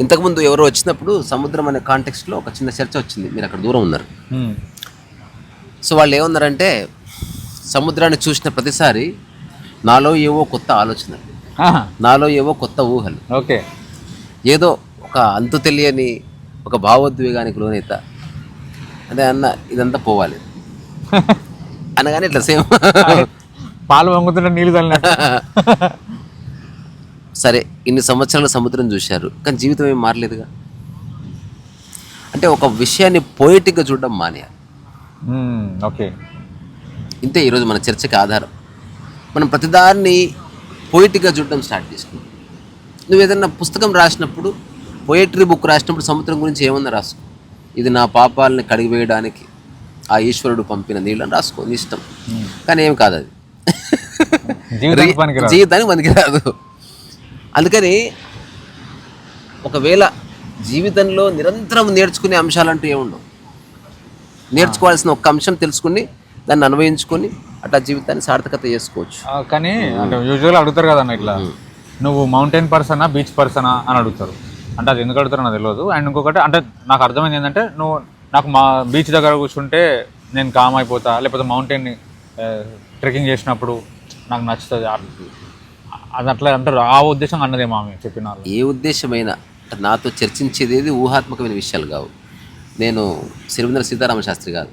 ఇంతకుముందు ఎవరో వచ్చినప్పుడు సముద్రం అనే కాంటెక్స్ట్లో ఒక చిన్న చర్చ వచ్చింది. మీరు అక్కడ దూరం ఉన్నారు. సో వాళ్ళు ఏమన్నారంటే సముద్రాన్ని చూసిన ప్రతిసారి నాలో ఏవో కొత్త ఆలోచనలు ఆహా, నాలో ఏవో కొత్త ఊహలు ఓకే. ఏదో ఒక అంతు తెలియని ఒక భావోద్వేగానికి లోనేత. అదే అన్న ఇదంతా పోవాలి. అనగానే ఇట్లా సేమ్. పాలు వంగుతుంటే నీళ్ళు చల్లినట్టు సరే ఇన్ని సంవత్సరాలు సముద్రం చూశారు కానీ జీవితం ఏం మారలేదుగా? అంటే ఒక విషయాన్ని పోయిటిక్గా చూడడం మానేయాలి. ఓకే ఇంతే ఈరోజు మన చర్చకి ఆధారం. మనం ప్రతిదాన్ని పోయిటిక్గా చూడడం స్టార్ట్ చేసుకున్నాం నువ్వు ఏదైనా పుస్తకం రాసినప్పుడు పోయిటరీ బుక్ రాసినప్పుడు సముద్రం గురించి ఏమన్నా రాసుకో. ఇది నా పాపాలని కడిగివేయడానికి ఆ ఈశ్వరుడు పంపిన నీళ్ళని రాసుకో నీ ఇష్టం. కానీ ఏం కాదు అది. జీవితానికి. జీవితానికి పనికిరాదు. అందుకని ఒకవేళ జీవితంలో నిరంతరం నేర్చుకునే అంశాలంటూ ఏముండవు. నేర్చుకోవాల్సిన ఒక్క అంశం తెలుసుకుని దాన్ని అనుభవించుకొని అట్లా జీవితాన్ని సార్థకత చేసుకోవచ్చు. కానీ అంటే యూజువల్గా అడుగుతారు కదా అన్న ఇట్లా నువ్వు మౌంటైన్ పర్సనా బీచ్ పర్సనా అని అడుగుతారు. అంటే అది ఎందుకు అడుగుతారో నాకు తెలియదు. అండ్ ఇంకొకటి అంటే నాకు అర్థమైంది ఏంటంటే నువ్వు నాకు మా బీచ్ దగ్గర కూర్చుంటే నేను కామ్ అయిపోతా లేకపోతే మౌంటైన్ ట్రెక్కింగ్ చేసినప్పుడు నాకు నచ్చుతుంది. అది అట్లా అంటారు. ఆ ఉద్దేశం అన్నదే మామి చెప్పిన. ఏ ఉద్దేశమైనా నాతో చర్చించేది ఏది ఊహాత్మకమైన విషయాలు కావు. నేను సిరివేంద్ర సీతారామ శాస్త్రి కాదు.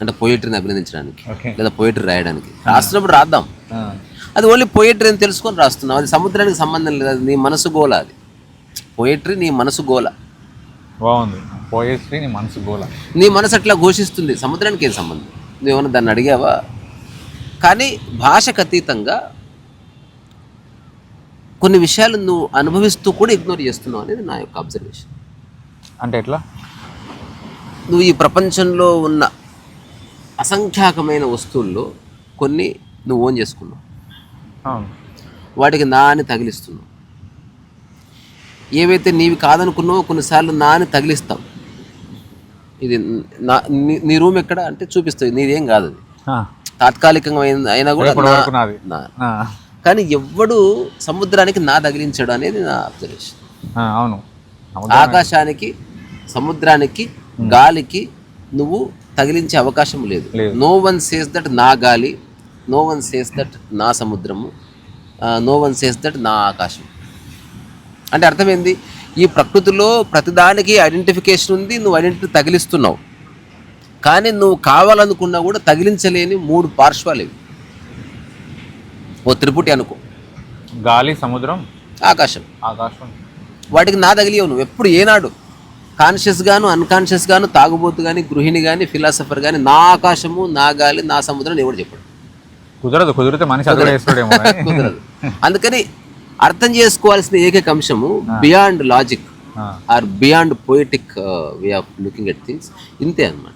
అంటే పోయిటరీని అభినందించడానికి లేదా పోయిటరీ రాయడానికి. రాస్తున్నప్పుడు రాద్దాం. అది ఓన్లీ పోయిటరీ అని తెలుసుకొని రాస్తున్నాం. అది సముద్రానికి సంబంధం లేదు. అది నీ మనసు గోల అది. పోయిటరీ నీ మనసు గోల. బాగుంది. పోయేసి నీ మనసు గోల. నీ మనసు అట్లా ఘోషిస్తుంది. సముద్రానికి ఏం సంబంధం? నువ్వేమన్నా దాన్ని అడిగావా? కానీ భాషకు అతీతంగా కొన్ని విషయాలు నువ్వు అనుభవిస్తూ కూడా ఇగ్నోర్ చేస్తున్నావు అనేది నా యొక్క అబ్జర్వేషన్ అంటే ఎట్లా? నువ్వు ఈ ప్రపంచంలో ఉన్న అసంఖ్యాకమైన వస్తువుల్లో కొన్ని నువ్వు ఓన్ చేసుకున్నావు. వాటికి నా అని తగిలిస్తున్నావు. ఏవైతే నీవి కాదనుకున్నావో కొన్నిసార్లు నా అని తగిలిస్తావు ఇది నా నీ- రూమ్ ఎక్కడ? అంటే చూపిస్తావు. నీదేం కాదు అది. తాత్కాలికంగా అయినా కూడా కానీ ఎవ్వడు సముద్రానికి నా తగిలించాడు అనేది నా అబ్జర్వేషన్ అవును. ఆకాశానికి సముద్రానికి గాలికి నువ్వు తగిలించే అవకాశం లేదు. లేదు. నో వన్ సేస్ దట్ నా గాలి నో వన్ సేస్ దట్ నా సముద్రము నో వన్ సేస్ దట్ నా ఆకాశం. అంటే అర్థమైంది? ఈ ప్రకృతిలో ప్రతిదానికి ఐడెంటిఫికేషన్ ఉంది నువ్వు ఐడెంటిటీ తగిలిస్తున్నావు. కానీ నువ్వు కావాలనుకున్నా కూడా తగిలించలేని మూడు పార్శ్వాలు ఇవి. ఓ త్రిపుటి అనుకో. గాలి సముద్రం ఆకాశం. ఆకాశం. వాటికి నా తగిలియవు నువ్వు. ఎప్పుడు ఏనాడు కాన్షియస్ గాను అన్కాన్షియస్ గాను తాగుబోతు కానీ గృహిణి కానీ ఫిలాసఫర్ కానీ నా ఆకాశము నా గాలి నా సముద్రం ఎవడు చెప్పాడు. కుదరదు కుదిరితే మనిషి. కుదరదు. అందుకని అర్థం చేసుకోవాల్సిన ఏకైక అంశము beyond logic or beyond poetic way of looking at things ఇంతే అన్నమాట.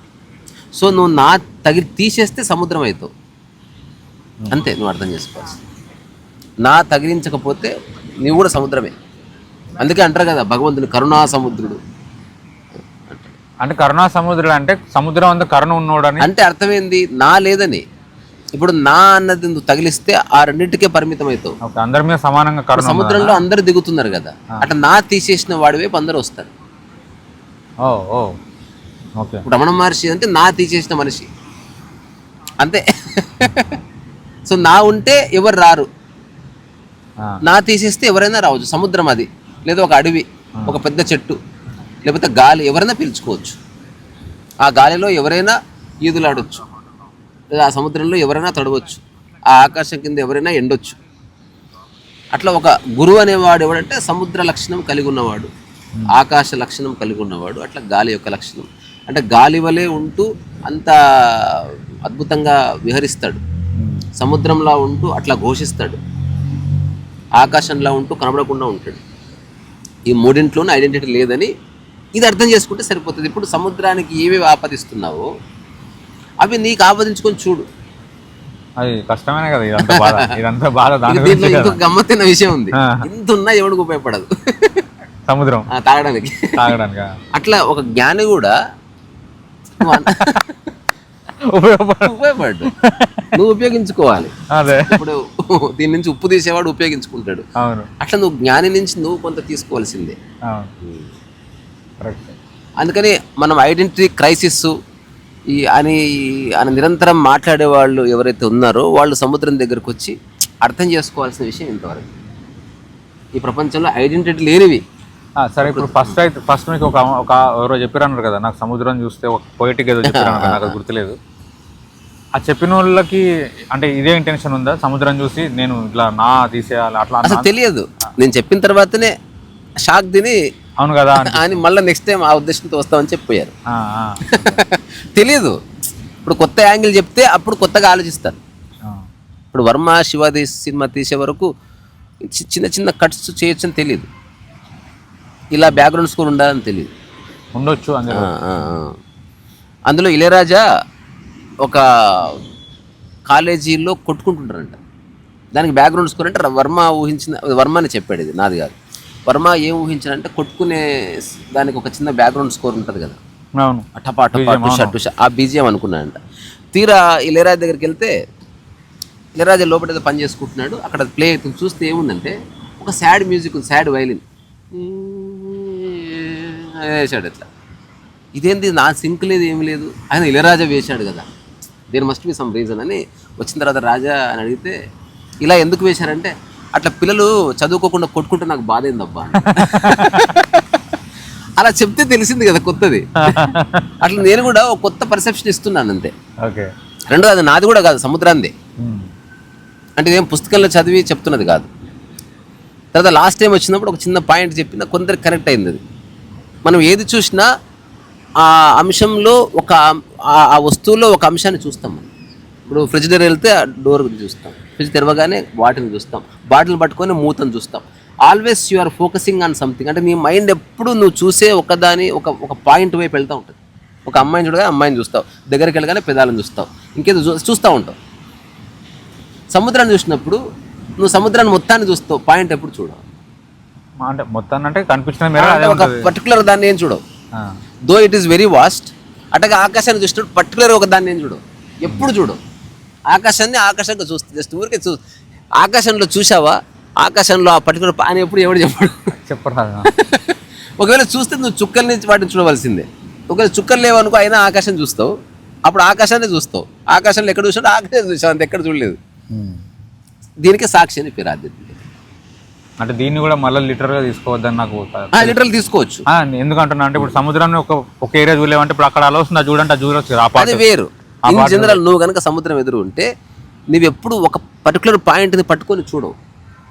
సో నువ్వు నా తగిలి తీసేస్తే సముద్రం అవుతావు అంతే నువ్వు అర్థం చేసుకోవాల్సింది. నా తగిలించకపోతే నీవు కూడా సముద్రమే. అందుకే అంటారు కదా భగవంతుని కరుణా సముద్రుడు. అంటే కరుణా సముద్రం అంటే సముద్రం అంతా కరుణ ఉన్నోడని? అంటే అర్థమైంది నా లేదని. ఇప్పుడు నా అన్నది నువ్వు తగిలిస్తే ఆ రెండింటికే పరిమితం అవుతావు అందరి మీద సమానంగా కరుణ? సముద్రంలో అందరు దిగుతున్నారు కదా. అట్లా నా తీసేసిన వాడి వైపు అందరూ వస్తారు. ఓ ఓ ఓకే. రమణ మహర్షి అంటే నా తీసేసిన మనిషి. అంతే. సో నా ఉంటే ఎవరు రారు. నా తీసేస్తే ఎవరైనా రావచ్చు. సముద్రం అది. లేదా ఒక అడవి ఒక పెద్ద చెట్టు లేకపోతే గాలి ఎవరైనా పీల్చుకోవచ్చు. ఆ గాలిలో ఎవరైనా ఈదులాడొచ్చు. లేదా ఆ సముద్రంలో ఎవరైనా తడవచ్చు. ఆ ఆకాశం కింద ఎవరైనా ఎండొచ్చు. అట్లా ఒక గురువు అనేవాడు ఎవడంటే సముద్ర లక్షణం కలిగి ఉన్నవాడు. ఆకాశ లక్షణం కలిగి ఉన్నవాడు. అట్లా గాలి యొక్క లక్షణం. అంటే గాలి వలె ఉంటూ అంత అద్భుతంగా విహరిస్తాడు. సముద్రంలా ఉంటూ అట్లా ఘోషిస్తాడు. ఆకాశంలా ఉంటూ కనబడకుండా ఉంటాడు. ఈ మూడింట్లోనూ ఐడెంటిటీ లేదని ఇది అర్థం చేసుకుంటే సరిపోతుంది. ఇప్పుడు సముద్రానికి ఏవేవి ఆపదిస్తున్నావో అవి నీకు ఆపదించుకొని చూడు. అది కష్టమేనే కదా ఇదంతా బాధ. ఇదంతా దీంట్లో ఇంకొక గమ్మత్తైన విషయం ఉంది. ఇంత ఉన్నా ఎవడికి ఉపయోగపడదు. సముద్రం. తాగడానికి. తాగడానికి? అట్లా ఒక జ్ఞాని కూడా ఉపయోగపడ ఉపయోగపడ్డు నువ్వు ఉపయోగించుకోవాలి. అదే. ఇప్పుడు దీని నుంచి ఉప్పు తీసేవాడు ఉపయోగించుకుంటాడు. అవును. అట్లా నువ్వు జ్ఞాని నుంచి నువ్వు కొంత తీసుకోవాల్సిందే. అందుకని మనం ఐడెంటిటీ క్రైసిస్ ఈ అని అని నిరంతరం మాట్లాడే వాళ్ళు ఎవరైతే ఉన్నారో వాళ్ళు సముద్రం దగ్గరకు వచ్చి అర్థం చేసుకోవాల్సిన విషయం ఇంతవరకు. ఈ ప్రపంచంలో ఐడెంటిటీ లేనివి. సరే ఇప్పుడు ఫస్ట్ అయితే ఫస్ట్ మీకు ఒక ఒక ఎవరో చెప్పారు అన్నారు కదా నాకు సముద్రం చూస్తే ఒక పొయిటిక్ ఏదో చెప్పారు అన్నారు కదా, నాకు గుర్తులేదు. ఆ చెప్పిన వాళ్ళకి అంటే ఇదే ఇంటెన్షన్ ఉందా? సముద్రం చూసి నేను ఇట్లా నా తీసేయాలి అట్లా? అసలు తెలియదు. నేను చెప్పిన తర్వాతనే షాక్ తిని అవును కదా అని. మళ్ళీ నెక్స్ట్ టైం ఆ ఉద్దేశంతో వస్తామని ఆ, తెలియదు ఇప్పుడు కొత్త యాంగిల్ చెప్తే అప్పుడు కొత్తగా ఆలోచిస్తారు. ఇప్పుడు వర్మ శివాది సినిమా తీసే వరకు చిన్న చిన్న కట్స్ చేయొచ్చు అని తెలియదు ఇలా బ్యాక్గ్రౌండ్ స్కోర్ ఉండాలని తెలియదు ఉండొచ్చు. అందులో ఇళయరాజా ఒక కాలేజీలో కొట్టుకుంటుంటారంట. దానికి బ్యాక్గ్రౌండ్ స్కోర్ అంటే వర్మ ఊహించిన వర్మ అని చెప్పాడు ఇది నాది కాదు. వర్మ ఏం ఊహించాడంటే కొట్టుకునే దానికి ఒక చిన్న బ్యాక్గ్రౌండ్ స్కోర్ ఉంటుంది కదా. టపా టపా టుష టుష ఆ బీజియం అనుకున్నాడంట. తీరా ఇళయరాజా దగ్గరికి వెళ్తే ఇళయరాజా లోపల ఏదో పని చేసుకుంటున్నాడు. అక్కడ ప్లే అవుతుంది. చూస్తే ఏముందంటే ఒక సాడ్ మ్యూజిక్ ఉంది సాడ్ వైలిన్ వేసాడు ఇట్లా ఇదేంది? నా సింక్ లేదు ఏమి లేదు. ఆయన ఇళయరాజా వేశాడు కదా. There must be some reason అని వచ్చిన తర్వాత రాజా అని అడిగితే ఇలా ఎందుకు వేశారంటే అట్లా పిల్లలు చదువుకోకుండా కొట్టుకుంటే నాకు బాధ ఏందబ్బా? అలా చెప్తే తెలిసింది కదా కొత్తది. అట్లా నేను కూడా ఒక కొత్త పర్సెప్షన్ ఇస్తున్నాను అంతే. రెండో అది నాది కూడా కాదు సముద్రాంది అంటే ఇదేం పుస్తకంలో చదివి చెప్తున్నది కాదు. తర్వాత లాస్ట్ టైం వచ్చినప్పుడు ఒక చిన్న పాయింట్ చెప్పిన కొందరికి కనెక్ట్ అయింది అది. మనం ఏది చూసినా ఆ అంశంలో ఒక ఆ- వస్తువులో ఒక అంశాన్ని చూస్తాం మనం. ఇప్పుడు ఫ్రిడ్జ్ దగ్గర వెళ్తే ఆ డోర్ చూస్తాం. ఫ్రిడ్జ్ తెరవగానే బాటిల్ని చూస్తాం. బాటిల్ పట్టుకొని మూతను చూస్తాం. Always you are focusing on something అంటే నీ మైండ్ ఎప్పుడు నువ్వు చూసే ఒకదాని ఒక ఒక పాయింట్ వైపు వెళ్తూ ఉంటుంది. ఒక అమ్మాయిని చూడగా అమ్మాయిని చూస్తావు. దగ్గరికి వెళ్ళగానే పెదాలను చూస్తావు. ఇంకేదో చూ చూస్తూ ఉంటావు. సముద్రాన్ని చూసినప్పుడు నువ్వు సముద్రాన్ని మొత్తాన్ని చూస్తావు. పాయింట్ ఎప్పుడు చూడవు. అంటే మొత్తాన్ని అంటే కనిపించిన ఒక పర్టికులర్ దాన్ని ఏం చూడవు. Though it is very vast అట్టగా ఆకాశాన్ని చూసినప్పుడు పర్టికులర్ ఒక దాన్ని ఏం చూడవు ఎప్పుడు చూడవు ఆకాశాన్ని ఆకాశంగా చూస్తే జస్ట్ ఊరికే చూ ఆకాశంలో చూసావా ఆకాశంలో ఆ పర్టికులర్ అని ఎప్పుడు ఎవడు చెప్పడు? చెప్పరాదు ఒకవేళ చూస్తే నువ్వు చుక్కల నుంచి వాటిని చూడవలసిందే. ఒకవేళ చుక్కలు లేవనుకో అయినా ఆకాశం చూస్తావు. అప్పుడు ఆకాశాన్ని చూస్తావు. ఆకాశంలో ఎక్కడ చూసాడు ఆకాశం చూసావు అంత ఎక్కడ చూడలేదు. దీనికి సాక్షి అని పేరు ఆద్యత అంటే దీన్ని కూడా మళ్ళీ లిటరల్గా తీసుకోవద్దని నాకు లిటరల్ తీసుకోవచ్చు. ఆ, ఎందుకు అంటున్నా అంటే ఇప్పుడు సముద్రాన్ని ఒక ఒక ఏరియా చూడలేమంటే ఇప్పుడు అక్కడ అలా వస్తుంది అది చూడొచ్చు కదా, ఆ అది వేరు. ఇన్ జనరల్ నువ్వు కనుక సముద్రం ఎదురు ఉంటే నువ్వు ఎప్పుడు ఒక పర్టికులర్ పాయింట్ని పట్టుకొని చూడవు.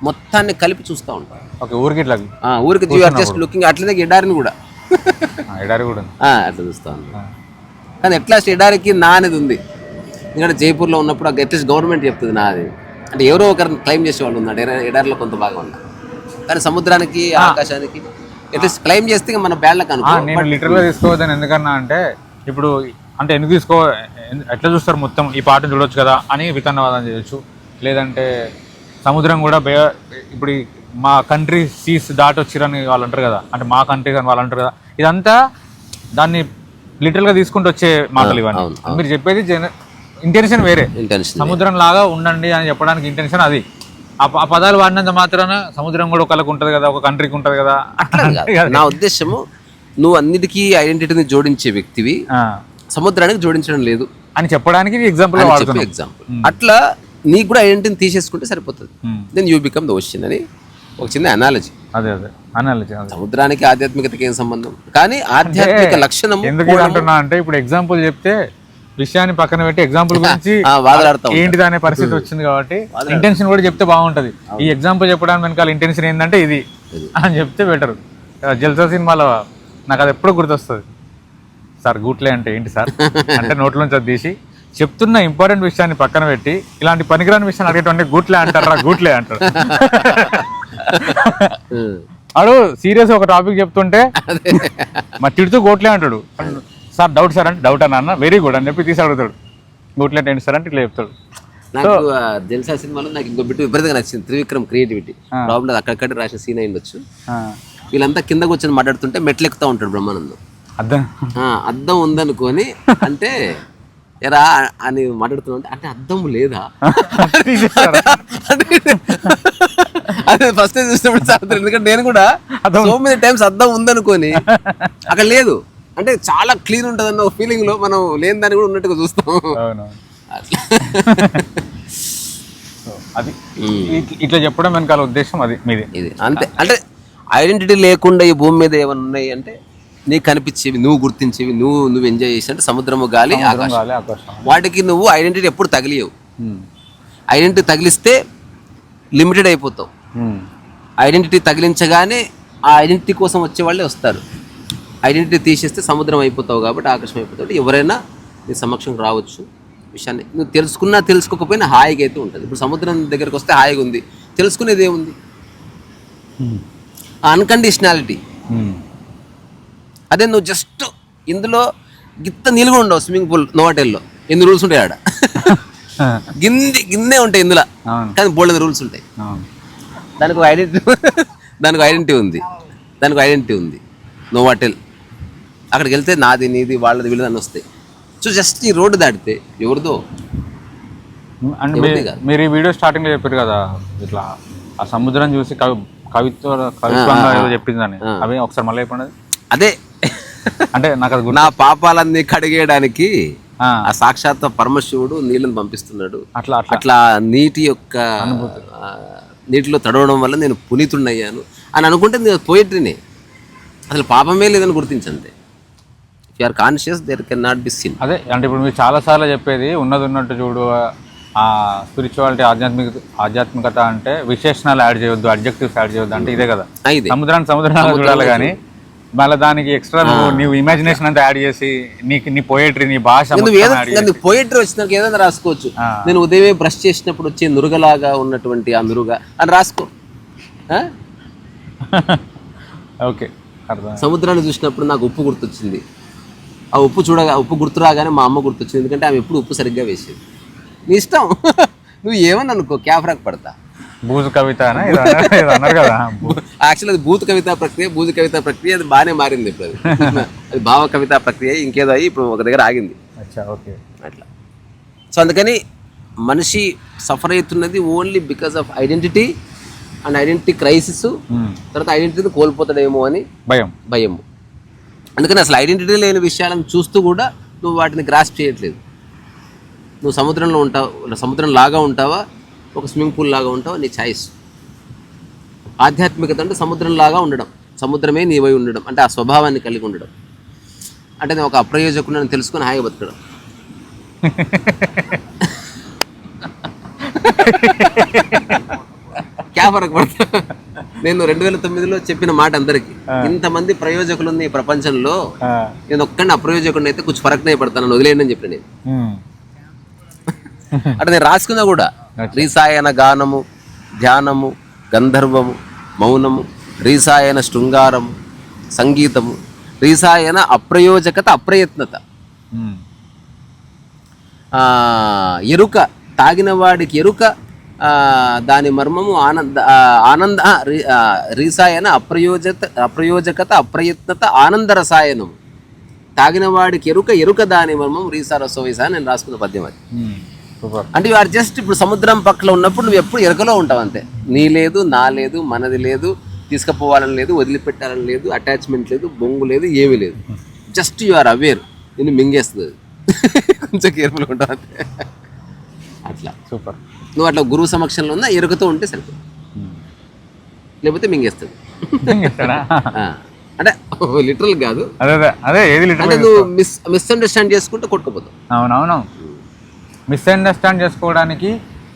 మొత్తాన్ని కలిపి చూస్తూ ఉంటావు. ఓకే ఊరికి ఇట్లా ఊరికి యూఆర్ జస్ట్ లుకింగ్ అట్లనే ఎడారిని కూడా. ఎడారి అట్లా చూస్తా కానీ ఎట్లా ఎడారికి నా అనేది ఉంది. ఎందుకంటే జైపూర్లో ఉన్నప్పుడు అట్లీస్ట్ గవర్నమెంట్ చెప్తుంది నాది. అంటే ఎవరో ఒకరిని క్లైమ్ చేసే వాళ్ళు ఉన్నారు. ఎడ- ఎడారిలో కొంత భాగం ఉన్నా కానీ సముద్రానికి ఆకాశానికి అట్లీస్ట్ క్లైమ్ చేస్తే మన బ్యాడ్లకు అనుకో నేను లిటరల్గా తీసుకోవద్దని ఎందుకన్నా అంటే ఇప్పుడు అంటే ఎందుకు తీసుకో ఎట్లా చూస్తారు మొత్తం ఈ పాటను చూడొచ్చు కదా అని వితన్నవాదం చేయొచ్చు. లేదంటే సముద్రం కూడా బే ఇప్పుడు మా కంట్రీ సీస్ దాటి వచ్చిరని వాళ్ళు అంటారు కదా. అంటే మా కంట్రీ అని వాళ్ళు అంటారు కదా. ఇదంతా దాన్ని లిటరల్గా తీసుకుంటూ వచ్చే మాటలు ఇవన్నీ. మీరు చెప్పేది జన ఇంటెన్షన్ వేరే. సముద్రం లాగా ఉండండి అని చెప్పడానికి ఇంటెన్షన్ అది. ఆ పదాలు వాడినంత మాత్రాన సముద్రం కూడా ఒకళ్ళకి ఉంటుంది కదా ఒక కంట్రీకి ఉంటుంది కదా. నా ఉద్దేశము నువ్వు అన్నిటికీ ఐడెంటిటీని జోడించే వ్యక్తివి. సముద్రానికి జోడించడం లేదు. అని చెప్పడానికి ఎగ్జాంపుల్ ఎగ్జాంపుల్ అట్లా నీకు కూడా ఐడెంటిటీని తీసేసుకుంటే సరిపోతుంది. Then you become the ocean అని ఒక చిన్న అనాలజీ అదే అదే. అనాలజీ సముద్రానికి ఆధ్యాత్మికతకి ఏం సంబంధం? కానీ ఆధ్యాత్మిక లక్షణము ఎందుకు అంటున్నా అంటే ఇప్పుడు ఎగ్జాంపుల్ చెప్తే విషయాన్ని పక్కన పెట్టి ఎగ్జాంపుల్ గురించి ఏంటిది అనే పరిస్థితి వచ్చింది కాబట్టి ఇంటెన్షన్ కూడా చెప్తే బాగుంటది. ఈ ఎగ్జాంపుల్ చెప్పడానికి వెనకాల ఇంటెన్షన్ ఏంటంటే ఇది అని చెప్తే బెటర్ జల్సా సినిమాలో నాకు అది ఎప్పుడు గుర్తొస్తుంది. సార్ గూట్లే అంటే ఏంటి సార్? అంటే నోట్లోంచి అది తీసి చెప్తున్న ఇంపార్టెంట్ విషయాన్ని పక్కన పెట్టి ఇలాంటి పనికిరాని విషయాన్ని అడిగేటువంటి గూట్లే అంటారా గూట్లే అంటారు. అడు సీరియస్ ఒక టాపిక్ చెప్తుంటే మా తిడుతూ గోట్లే అంటాడు. సార్ డౌట్ సార్ అంటే డౌట్ అన్న వెరీ గుడ్ అని చెప్పి తీసి అడుగుతాడు గోట్లే అంటే ఏంటి సార్ అంటే ఇట్లా చెప్తాడు. నాకు జల్సా సినిమాలో నాకు ఇంకో బిట్టు విపరీతంగా నచ్చింది. త్రివిక్రమ్ క్రియేటివిటీ. ప్రాబ్లం అక్కడక్కడ రాసిన సీన్ అయి ఉండొచ్చు. ఆ, వీళ్ళంతా కింద కూర్చొని మాట్లాడుతుంటే మెట్లు ఎక్కుతా ఉంటాడు బ్రహ్మానందం. అర్థం. ఆ, అద్దం ఉందనుకొని అంటే ఎరా అని మాట్లాడుతున్నా అంటే అంటే అద్దం లేదా? అదే ఫస్ట్ చూసినప్పుడు ఎందుకంటే నేను కూడా సో మెనీ టైమ్స్ అద్దం ఉందనుకొని అక్కడ లేదు. అంటే చాలా క్లీన్ ఉంటుందన్న ఒక ఫీలింగ్లో మనం లేని దాన్ని కూడా ఉన్నట్టుగా చూస్తాం. అది ఇట్ల- చెప్పడం వెనకాల ఉద్దేశం అది మీది. ఇది. అంతే అంటే ఐడెంటిటీ లేకుండా ఈ భూమి మీద ఏమైనా ఉన్నాయి అంటే నీకు కనిపించేవి నువ్వు గుర్తించేవి నువ్వు నువ్వు ఎంజాయ్ చేసి అంటే సముద్రము గాలి ఆకాశం. వాటికి నువ్వు ఐడెంటిటీ ఎప్పుడు తగిలియవు. ఐడెంటిటీ తగిలిస్తే లిమిటెడ్ అయిపోతావు. ఐడెంటిటీ తగిలించగానే ఆ ఐడెంటిటీ కోసం వచ్చే వాళ్ళే వస్తారు. ఐడెంటిటీ తీసేస్తే సముద్రం అయిపోతావు కాబట్టి ఆకాశం అయిపోతావు. ఎవరైనా నీ సమక్షం రావచ్చు. విషయాన్ని నువ్వు తెలుసుకున్నా తెలుసుకోకపోయినా హాయిగా అయితే ఉంటుంది. ఇప్పుడు సముద్రం దగ్గరకు వస్తే హాయిగా ఉంది. తెలుసుకునేది ఏముంది? అన్కండిషనాలిటీ. అదే నువ్వు జస్ట్ ఇందులో గిత్త కూడా ఉండవు స్విమ్మింగ్ పూల్ నోవాటెల్లో ఎన్ని రూల్స్ ఉంటాయి ఆడ? గిన్నె గిన్నె ఉంటాయి ఇందులో. కానీ బోల్డ్ రూల్స్ ఉంటాయి. దానికి ఐడెంటిటీ దానికి ఐడెంటిటీ ఉంది. దానికి ఐడెంటిటీ ఉంది. నోవాటెల్ అక్కడికి వెళ్తే నాది నీది వాళ్ళది వీళ్ళది అని వస్తాయి. సో జస్ట్ ఈ రోడ్డు దాటితే ఎవరిదో. మీరు ఈ వీడియో స్టార్టింగ్లో చెప్పారు కదా ఇట్లా ఆ సముద్రం చూసి కవి కవిత్వ కవిత్వంగా ఏదో చెప్పిందని. అవి ఒకసారి మళ్ళీ చెప్పండి. అది. అంటే నాకు అది నా పాపాలన్నీ కడిగేయడానికి ఆ, సాక్షాత్ పరమశివుడు నీళ్ళని పంపిస్తున్నాడు. అట్లా అట్లా. నీటి యొక్క నీటిలో తడవడం వల్ల నేను పునీతున్నయ్యాను అని అనుకుంటే నేను పోయిట్రీనే అసలు పాపమే లేదని గుర్తించంతే you are conscious there can not be sin అదే అంటే ఇప్పుడు మీరు చాలా సార్లు చెప్పేది ఉన్నది ఉన్నట్టు చూడు ఆ స్పిరిచువాలిటీ ఆధ్యాత్మిక ఆధ్యాత్మికత అంటే విశేషణాలు యాడ్ చేయొద్దు అడ్జెక్టివ్స్ యాడ్ చేయొద్దు అంటే ఇదే కదా. ఇదే. సముద్రాన్ని సముద్రంలో చూడాలి కానీ మళ్ళీ దానికి ఎక్స్ట్రా నువ్వు నీవు ఇమాజినేషన్ అంతా యాడ్ చేసి నీకు నీ పోయేట్రీ నీ భాష నువ్వు పోయిటరీ వచ్చినాక ఏదైనా రాసుకోవచ్చు. నేను ఉదయమే బ్రష్ చేసినప్పుడు వచ్చే నురుగలాగా ఉన్నటువంటి ఆ నురుగ. అని రాసుకో? ఓకే సముద్రాన్ని చూసినప్పుడు నాకు ఉప్పు గుర్తొచ్చింది. ఆ ఉప్పు చూడగా ఉప్పు గుర్తు రాగానే మా అమ్మ గుర్తొచ్చింది. ఎందుకంటే ఆమె ఎప్పుడు ఉప్పు సరిగ్గా వేసేది. నీ ఇష్టం. నువ్వు ఏమని అనుకో క్యాఫ్రాక్ పడతా. బూజు కవిత యాక్చువల్ అది భూత కవితా ప్రక్రియ భూజ కవితా ప్రక్రియ అది బాగానే మారింది ఇప్పుడు అది. అది భావ కవితా ప్రక్రియ ఇంకేదో అయ్యి ఇప్పుడు ఒక దగ్గర ఆగింది. ఓకే. అట్లా. సో అందుకని మనిషి సఫర్ అవుతున్నది only because of identity and identity crisis తర్వాత ఐడెంటిటీని కోల్పోతాడేమో అని భయం. భయము. అందుకని అసలు ఐడెంటిటీ లేని విషయాలను చూస్తూ కూడా నువ్వు వాటిని గ్రాస్ప్ చేయట్లేదు. నువ్వు సముద్రంలో ఉంటావు సముద్రం లాగా ఉంటావా ఒక స్విమ్మింగ్ పూల్ లాగా ఉంటావా నీ ఛాయిస్ ఆధ్యాత్మికత అంటే సముద్రం లాగా ఉండడం. సముద్రమే నీవై ఉండడం అంటే ఆ స్వభావాన్ని కలిగి ఉండడం. అంటే నేను ఒక అప్రయోజకుడిని తెలుసుకొని హాయిగా బతకడం. క్యా ఫరక్ పడతా. నేను రెండు వేల తొమ్మిదిలో చెప్పిన మాట అందరికి. ఇంతమంది ప్రయోజకులు ఉంది ఈ ప్రపంచంలో నేను ఒక్కడిని అప్రయోజకుడిని అయితే కొంచెం ఫరక్నే పడతాను వదిలేయండి అని చెప్పిన నేను. అంటే నేను రాసుకున్నా కూడా రీసాయన గానము ధ్యానము గంధర్వము మౌనము రీసాయన శృంగారము సంగీతము రీసాయన అప్రయోజకత అప్రయత్నత. ఎరుక తాగిన వాడికి ఎరుక దాని మర్మము ఆనంద ఆనంద రీసాయన అప్రయోజక అప్రయోజకత అప్రయత్నత ఆనంద రసాయనము తాగిన వాడికి ఎరుక ఎరుక దాని మర్మం రీసా రసోవైసా అని నేను రాసుకున్న పద్యం అది. సూపర్. అంటే యు ఆర్ జస్ట్ ఇప్పుడు సముద్రం పక్కన ఉన్నప్పుడు నువ్వు ఎప్పుడు ఎరుకలో ఉంటావు అంతే. నీ లేదు నా లేదు మనది లేదు తీసుకుపోవాలని లేదు వదిలిపెట్టాలని లేదు అటాచ్మెంట్ లేదు బొంగు లేదు ఏమీ లేదు. Just you are aware. నేను మింగేస్తుంది. కొంచెం కేర్ఫుల్గా ఉంటావు అంతే. అట్లా. సూపర్. నువ్వు అట్లా గురువు సమక్షంలో ఉన్నా ఎరుకతో ఉంటే సరిపోతుంది లేకపోతే మింగేస్తుంది. అంటే లిటరల్ కాదు. అదే ఏది అంటే నువ్వు మిస్ మిస్అండర్స్టాండ్ చేసుకుంటే కొట్టుకుపోతావు. అవునవును. మిస్అండర్స్టాండ్ చేసుకోవడానికి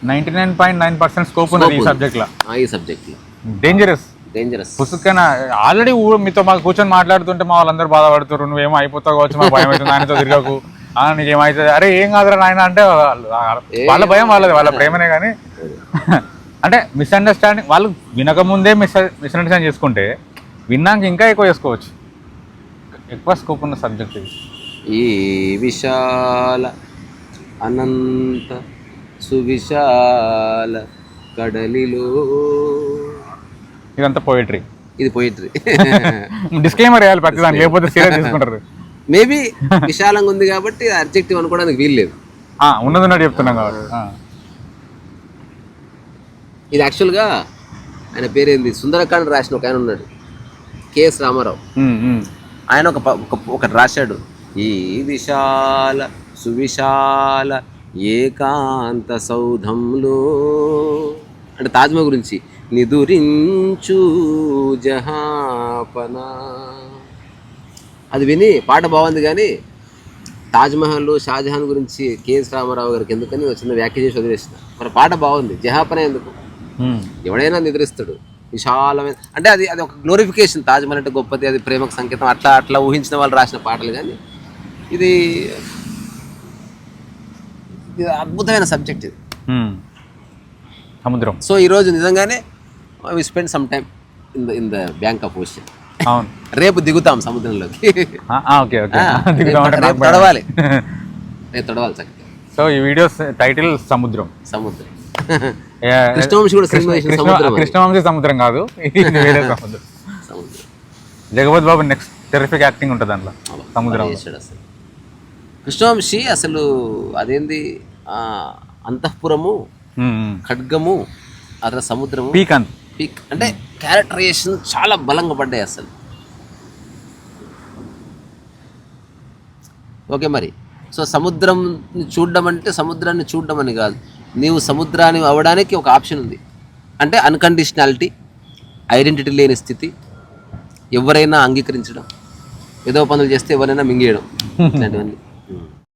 ninety nine point nine percent scope ఉన్నది ఈ సబ్జెక్ట్లో. ఆ, ఈ సబ్జెక్ట్లో. డేంజరస్ డేంజరస్ పుసుకైనా ఆల్రెడీ మీతో మాకు కూర్చొని మాట్లాడుతుంటే మా వాళ్ళందరూ బాధపడుతారు నువ్వేమో అయిపోతావు కావచ్చు మాకు భయం అవుతుంది ఆయనతో తిరగకు. ఆ, నీకేమవుతుంది అరే ఏం కాదురా నాయన అంటే వాళ్ళు- వాళ్ళ భయం వాళ్ళది వాళ్ళ ప్రేమనే కానీ అంటే మిస్అండర్స్టాండింగ్ వాళ్ళు వినకముందే మిస్ మిస్అండర్స్టాండ్ చేసుకుంటే విన్నాక ఇంకా ఎక్కువ చేసుకోవచ్చు. ఎక్కువ స్కోప్ ఉన్న సబ్జెక్ట్ ఇది. ఈ విశాల అనంత సువిశాల కడలిలో. ఇదంతా పోయిటరీ ఇది పోయిట్రీ డిస్క్లైమర్ వేయాలి ప్రతి దానికి లేకపోతే సీరియస్ తీసుకుంటారు. మేబీ విశాలంగా ఉంది కాబట్టి అబ్జెక్టివ్ అనుకోవడానికి వీలు లేదు. ఉన్నది చెప్తున్నాం కాబట్టి. ఇది యాక్చువల్గా ఆయన పేరేంది? సుందరకాండ్ రాసిన ఒక ఆయన ఉన్నాడు. కేఎస్ రామారావు. ఆయన ఒక ఒకటి రాశాడు. ఈ విశాల సువిశాల ఏకాంత సౌధంలో అంటే తాజ్మహల్ గురించి. నిదురించు జహాపనా. అది విని పాట బాగుంది కానీ తాజ్మహల్ షాజహాన్ గురించి కేఎస్ రామారావు గారికి ఎందుకని చిన్న వ్యాఖ్య చేసి వదిలేసిన. మరి పాట బాగుంది. జహాపన ఎందుకు. ఎవడైనా నిద్రిస్తాడు. విశాలమైన అంటే అది అది ఒక గ్లోరిఫికేషన్ తాజ్మహల్ అంటే గొప్పది అది ప్రేమకు సంకేతం. అట్లా అట్లా ఊహించిన వాళ్ళు రాసిన పాటలు కానీ ఇది ఇది అద్భుతమైన సబ్జెక్ట్ ఇది. సముద్రం. సో ఈరోజు నిజంగానే we spend some time in the in the bank of ocean అవును. రేపు దిగుతాం సముద్రంలోకి. Okay okay. రేపు. తడవాలి. రేపు తడవాలి చక్కగా. సో ఈ వీడియో టైటిల్ సముద్రం. సముద్రం. కృష్ణవంశీ కూడా. కృష్ణవంశీ సముద్రం కాదు. వేరే సముద్రం. Jagapathi Babu next terrific acting ఉంటుంది దాంట్లో సముద్రం అసలు. కృష్ణవంశీ అసలు అదేంది? అంతఃపురము ఖడ్గము అతని సముద్రము. పీక్ అంత్ పీక్. అంటే క్యారెక్టరైజేషన్ చాలా బలంగా పడ్డాయి అసలు. ఓకే మరి. సో సముద్రం చూడడం అంటే సముద్రాన్ని చూడడం అని కాదు. నీవు సముద్రాన్ని అవ్వడానికి ఒక ఆప్షన్ ఉంది. అంటే అన్కండిషనాలిటీ ఐడెంటిటీ లేని స్థితి ఎవరైనా అంగీకరించడం ఏదో పనులు చేస్తే ఎవరైనా మింగేయడం ఇట్లాంటివన్నీ. ఉం.